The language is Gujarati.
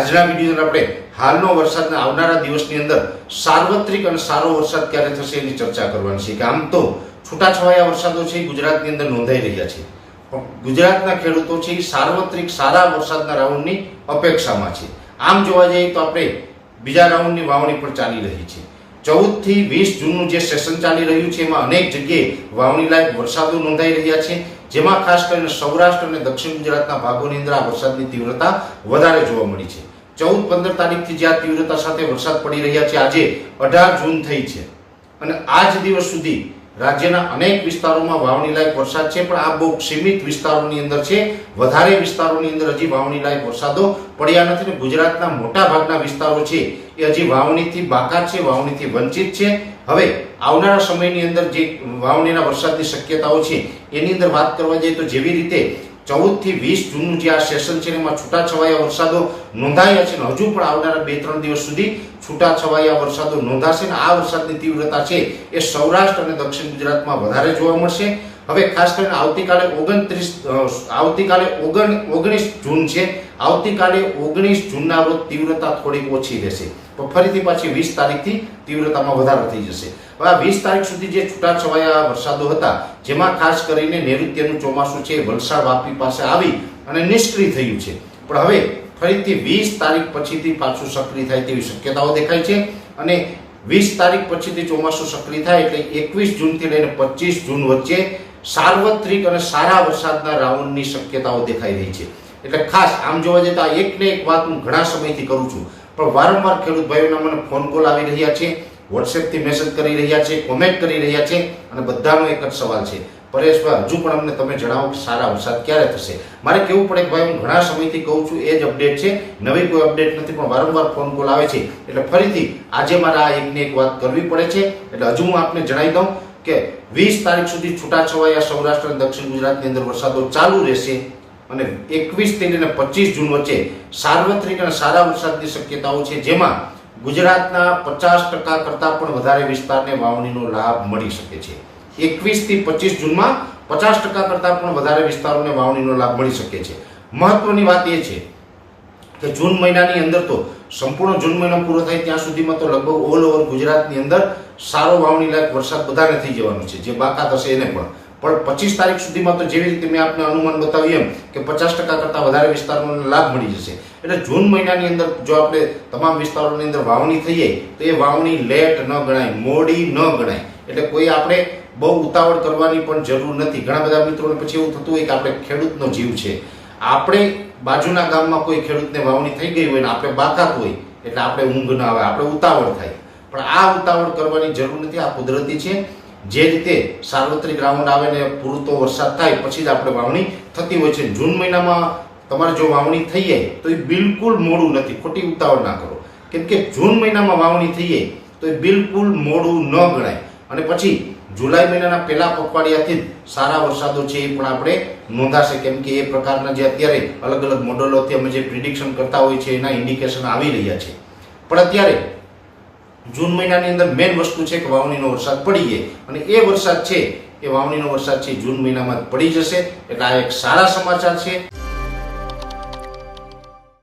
આજના વિડીયોની આપણે હાલનો વરસાદના આવનારા દિવસની અંદર સાર્વત્રિક અને સારો વરસાદ ક્યારે થશે એની ચર્ચા કરવાની છે. કે આમ તો છૂટાછવાયા વરસાદો છે, ગુજરાતની અંદર નોંધાઈ રહ્યા છે. પણ ગુજરાતના ખેડૂતો છે, એ સાર્વત્રિક સારા વરસાદના રાઉન્ડની અપેક્ષામાં છે. આમ જોવા જઈએ તો આપણે બીજા રાઉન્ડની વાવણી પણ ચાલી રહી છે. ચૌદથી વીસ જૂનનું જે સેશન ચાલી રહ્યું છે, એમાં અનેક જગ્યાએ વાવણી લાયક વરસાદો નોંધાઈ રહ્યા છે. જેમાં ખાસ કરીને સૌરાષ્ટ્ર અને દક્ષિણ ગુજરાતના ભાગોની અંદર આ વરસાદની તીવ્રતા વધારે જોવા મળી છે. ચૌદ, પંદર તારીખથી જે આ તીવ્રતા સાથે વરસાદ પડી રહ્યા છે, આજે અઢાર જૂન થઈ છે. અને આજ દિવસ સુધી રાજ્યના અનેક વિસ્તારોમાં વાવણી લાયક વરસાદ છે, પણ આ બહુ સીમિત વિસ્તારોની અંદર છે. વધારે વિસ્તારોની અંદર હજી વાવણી લાયક વરસાદો પડ્યા નથી ને ગુજરાતના મોટા ભાગના વિસ્તારો છે, એ હજી વાવણીથી બાકાત છે, વાવણીથી વંચિત છે. હવે આવનારા સમયની અંદર જે વાવણીના વરસાદની શક્યતાઓ છે, એની અંદર વાત કરવા જઈએ તો જેવી રીતે ચૌદથી વીસ જૂનનું જે આ સેશન છે એમાં છૂટાછવાયા વરસાદો નોંધાયા છે અને હજુ પણ આવનારા બે ત્રણ દિવસ સુધી છૂટાછવાયા વરસાદો નોંધાશે ને આ વરસાદની તીવ્રતા છે એ સૌરાષ્ટ્ર અને દક્ષિણ ગુજરાતમાં વધારે જોવા મળશે. હવે ખાસ કરીને આવતીકાલે ઓગણત્રીસ આવતીકાલે ઓગણ, ઓગણીસ જૂન છે. આવતીકાલે ઓગણીસ જૂનના રોજ તીવ્રતા થોડીક ઓછી રહેશે. પણ ફરીથી પાછી વીસ તારીખથી તીવ્રતામાં વધારો થઈ જશે. આ વીસ તારીખ સુધી જે છૂટાછવાયા વરસાદો હતા, જેમાં ખાસ કરીને નૈઋત્યનું ચોમાસું છે, વલસાડ વાપી પાસે આવી અને નિષ્ક્રિય થયું છે. પણ હવે ફરીથી વીસ તારીખ પછીથી પાછું સક્રિય થાય તેવી શક્યતાઓ દેખાય છે અને વીસ તારીખ પછીથી ચોમાસું સક્રિય થાય એટલે એકવીસ જૂનથી લઈને પચીસ જૂન વચ્ચે સાર્વત્રિક અને સારા વરસાદના રાઉન્ડની શક્યતાઓ દેખાઈ રહી છે. એટલે ખાસ આમ જોવા જતા એકને એક વાત હું ઘણા સમયથી કરું છું. પણ વારંવાર ખેડૂત ભાઈઓના મને ફોન કોલ આવી રહ્યા છે. વોટ્સએપથી મેસેજ કરી રહ્યા છે કોમેન્ટ કરી રહ્યા છે અને બધાનો એક જ સવાલ છે. પરેશભાઈ, હજુ પણ અમને તમે જણાવો કે સારા વરસાદ ક્યારે થશે? મારે કેવું પડે કે ભાઈ, હું ઘણા સમયથી કહું છું, એ જ અપડેટ છે. નવી કોઈ અપડેટ નથી, પણ વારંવાર ફોન કોલ આવે છે. એટલે ફરીથી આજે મારે આ એકને એક વાત કરવી પડે છે. એટલે હજુ હું આપને જણાવી દઉં કે વીસ તારીખ સુધી છૂટાછવાયા સૌરાષ્ટ્ર અને દક્ષિણ ગુજરાતની અંદર વરસાદો ચાલુ રહેશે અને એકવીસથી લઈને પચીસ જૂન વચ્ચે સાર્વત્રિક અને સારા વરસાદની શક્યતાઓ છે. જેમાં ગુજરાતના પચાસ ટકા કરતાં પણ વધારે વિસ્તારને વાવણીનો લાભ મળી શકે છે. એકવીસથી પચીસ જૂનમાં પચાસ ટકા કરતાં પણ વધારે વિસ્તારોને વાવણીનો લાભ મળી શકે છે. મહત્વની વાત એ છે કે જૂન મહિનાની અંદર તો સંપૂર્ણ જૂન મહિનો પૂરો થાય ત્યાં સુધીમાં તો લગભગ ઓલ ઓવર ગુજરાતની અંદર સારો વાવણી લાયક વરસાદ બધાને થઈ જવાનો છે. જે બાકાત હશે એને પણ. પણ પચીસ તારીખ સુધીમાં તો જેવી રીતે મેં આપને અનુમાન બતાવ્યું એમ કે પચાસ ટકા કરતાં વધારે વિસ્તારોને લાભ મળી જશે. એટલે જૂન મહિનાની અંદર જો આપણે તમામ વિસ્તારોની અંદર વાવણી થઈએ, તો એ વાવણી લેટ ન ગણાય, મોડી ન ગણાય. એટલે કોઈ આપણે બહુ ઉતાવળ કરવાની પણ જરૂર નથી. ઘણા બધા મિત્રોને પછી એવું થતું હોય કે આપણે ખેડૂતનો જીવ છે. આપણે બાજુના ગામમાં કોઈ ખેડૂતને વાવણી થઈ ગઈ હોય ને આપણે બાકાત હોય, એટલે આપણે ઊંઘ ન આવે, આપણે ઉતાવળ થાય. પણ આ ઉતાવળ કરવાની જરૂર નથી, આ કુદરતી છે. જે રીતે સાર્વત્રિક રાઉન્ડ આવે ને પૂરતો વરસાદ થાય, પછી જ આપણે વાવણી થતી હોય છે. જૂન મહિનામાં તમારે જો વાવણી થઈ જાય, તો એ બિલકુલ મોડું નથી. ખોટી ઉતાવળ ના કરો. કેમ કે જૂન મહિનામાં વાવણી થઈ જાય, તો એ બિલકુલ મોડું ન ગણાય. અને પછી જુલાઈ મહિનાના પહેલા પખવાડિયાથી જ સારા વરસાદો છે એ પણ આપણે નોંધાશે. કેમ કે એ પ્રકારના જે અત્યારે અલગ અલગ મોડલોથી અમે જે પ્રિડિક્શન કરતા હોય છે, એના ઇન્ડિકેશન આવી રહ્યા છે. પણ અત્યારે જૂન મહિનાની અંદર મેઇન વસ્તુ છે કે વાવણીનો વરસાદ પડી જાય અને એ વરસાદ છે, એ વાવણીનો વરસાદ છે, જૂન મહિનામાં જ પડી જશે. એટલે આ એક સારા સમાચાર છે.